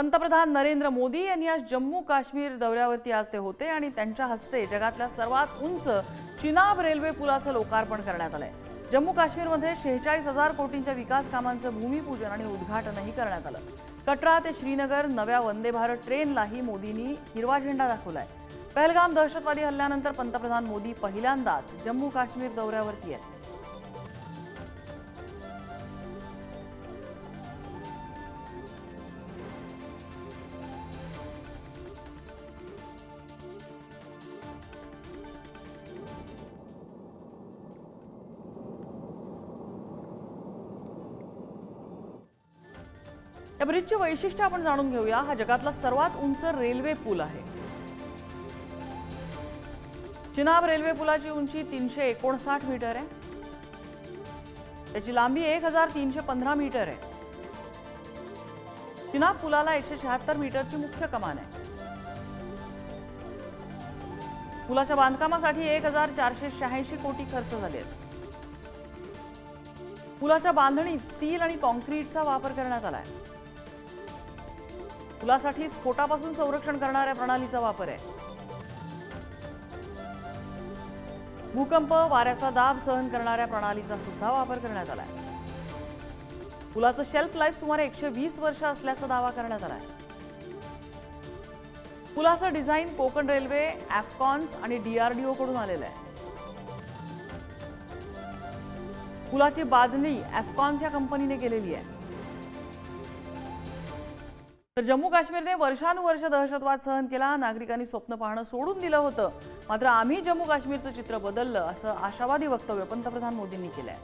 पंतप्रधान नरेंद्र मोदी यांनी आज जम्मू काश्मीर दौऱ्यावरती आज ते होते आणि त्यांच्या हस्ते जगातल्या सर्वात उंच चिनाब रेल्वे पुलाचं लोकार्पण करण्यात आलंय. जम्मू काश्मीरमध्ये शेहेचाळीस हजार कोटींच्या विकास कामांचं भूमिपूजन आणि उद्घाटनही करण्यात आलं. कटरा ते श्रीनगर नव्या वंदे भारत ट्रेनलाही मोदींनी हिरवा झेंडा दाखवलाय. पहलगाम दहशतवादी हल्ल्यानंतर पंतप्रधान मोदी पहिल्यांदाच जम्मू काश्मीर दौऱ्यावरती आहेत. या ब्रिजची वैशिष्ट्य आपण जाणून घेऊया. हा जगातला सर्वात उंच रेल्वे पूल आहे. चिनाब रेल्वे पुलाची उंची तीनशे एकोणसाठ मीटर आहे. त्याची लांबी एक हजार तीनशे पंधरा मीटर आहे. चिनाब पुलाला एकशे शहात्तर मीटरची मुख्य कमान आहे. पुलाच्या बांधकामासाठी एक हजार चारशे शहाऐंशी कोटी खर्च झाले आहेत. पुलाच्या बांधणीत स्टील आणि कॉन्क्रीटचा वापर करण्यात आलाय पुलासाठी स्फोटापासून संरक्षण करणाऱ्या प्रणालीचा वापर आहे. भूकंप वाऱ्याचा दाब सहन करणाऱ्या प्रणालीचा सुद्धा वापर करण्यात आलाय. पुलाचं शेल्फ लाईफ सुमारे एकशे वीस वर्ष असल्याचा दावा करण्यात आलाय. पुलाचं डिझाईन कोकण रेल्वे ॲफकॉन्स आणि डीआरडीओ कडून आलेलं आहे. पुलाची बांधणी ॲफकॉन्स या कंपनीने केलेली आहे. तर जम्मू काश्मीरने वर्षानुवर्ष दहशतवाद सहन केला नागरिकांनी स्वप्न पाहणं सोडून दिलं होतं. मात्र आम्ही जम्मू काश्मीरचं चित्र बदललं असं आशावादी वक्तव्य पंतप्रधान मोदींनी केलं आहे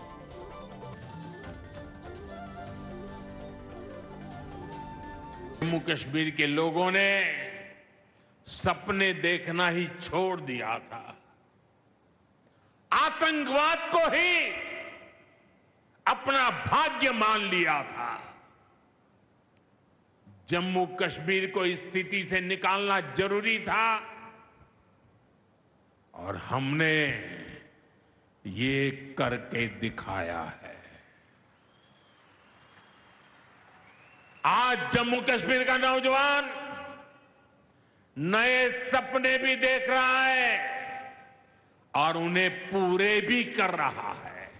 जम्मू कश्मीर के लोगों ने सपने देखना ही छोड़ दिया था। आतंकवाद को ही अपना भाग्य मान लिया था। जम्मू कश्मीर को इस स्थिति से निकालना ज़रूरी था। और हमने ये करके दिखाया है। आज जम्मू कश्मीर का नौजवान नए सपने भी देख रहा है और उन्हें पूरे भी कर रहा है।